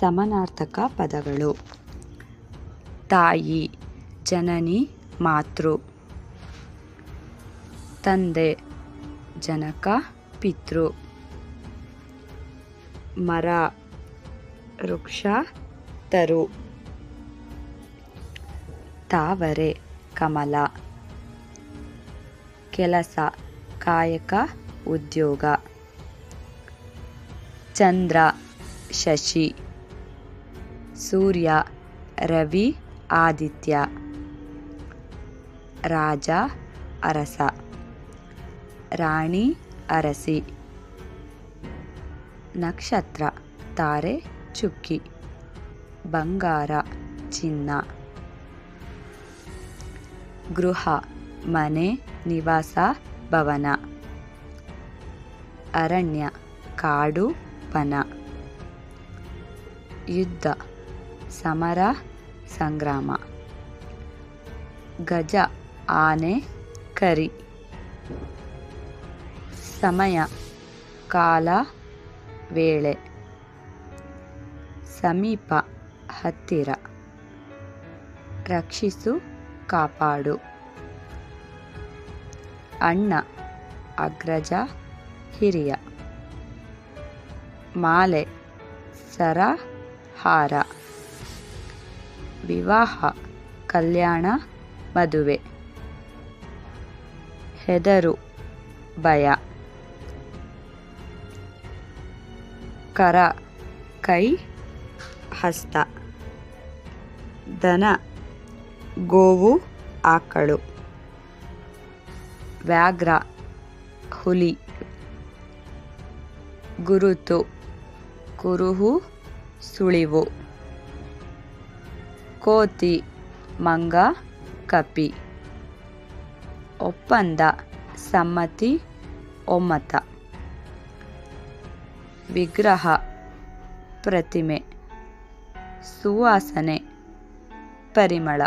ಸಮನಾರ್ಥಕ ಪದಗಳು. ತಾಯಿ, ಜನನಿ, ಮಾತೃ. ತಂದೆ, ಜನಕ, ಪಿತೃ. ಮರ, ವೃಕ್ಷ, ತರು. ತಾವರೆ, ಕಮಲ. ಕೆಲಸ, ಕಾಯಕ, ಉದ್ಯೋಗ. ಚಂದ್ರ, ಶಶಿ. ಸೂರ್ಯ, ರವಿ, ಆದಿತ್ಯ. ರಾಜ, ಅರಸ. ರಾಣಿ, ಅರಸಿ. ನಕ್ಷತ್ರ, ತಾರೆ, ಚುಕ್ಕಿ. ಬಂಗಾರ, ಚಿನ್ನ. ಗೃಹ, ಮನೆ, ನಿವಾಸ, ಭವನ. ಅರಣ್ಯ, ಕಾಡು, ವನ. ಯುದ್ಧ ಸಮರ, ಸಂಗ್ರಾಮ. ಗಜ, ಆನೆ, ಕರಿ. ಸಮಯ, ಕಾಲ, ವೇಳೆ. ಸಮೀಪ, ಹತ್ತಿರ. ರಕ್ಷಿಸು, ಕಾಪಾಡು. ಅಣ್ಣ, ಅಗ್ರಜ, ಹಿರಿಯ. ಮಾಲೆ, ಸರ, ಹಾರ. ವಿವಾಹ, ಕಲ್ಯಾಣ, ಮದುವೆ. ಹೆದರು, ಭಯ. ಕರ, ಕೈ, ಹಸ್ತ. ದನ ಗೋವು, ಆಕಳು. ವ್ಯಾಘ್ರ, ಹುಲಿ. ಗುರುತು, ಕುರುಹು, ಸುಳಿವು. ಕೋತಿ ಮಂಗ ಕಪಿ. ಒಪ್ಪಂದ ಸಮ್ಮತಿ ಒಮ್ಮತ. ವಿಗ್ರಹ ಪ್ರತಿಮೆ. ಸುವಾಸನೆ ಪರಿಮಳ.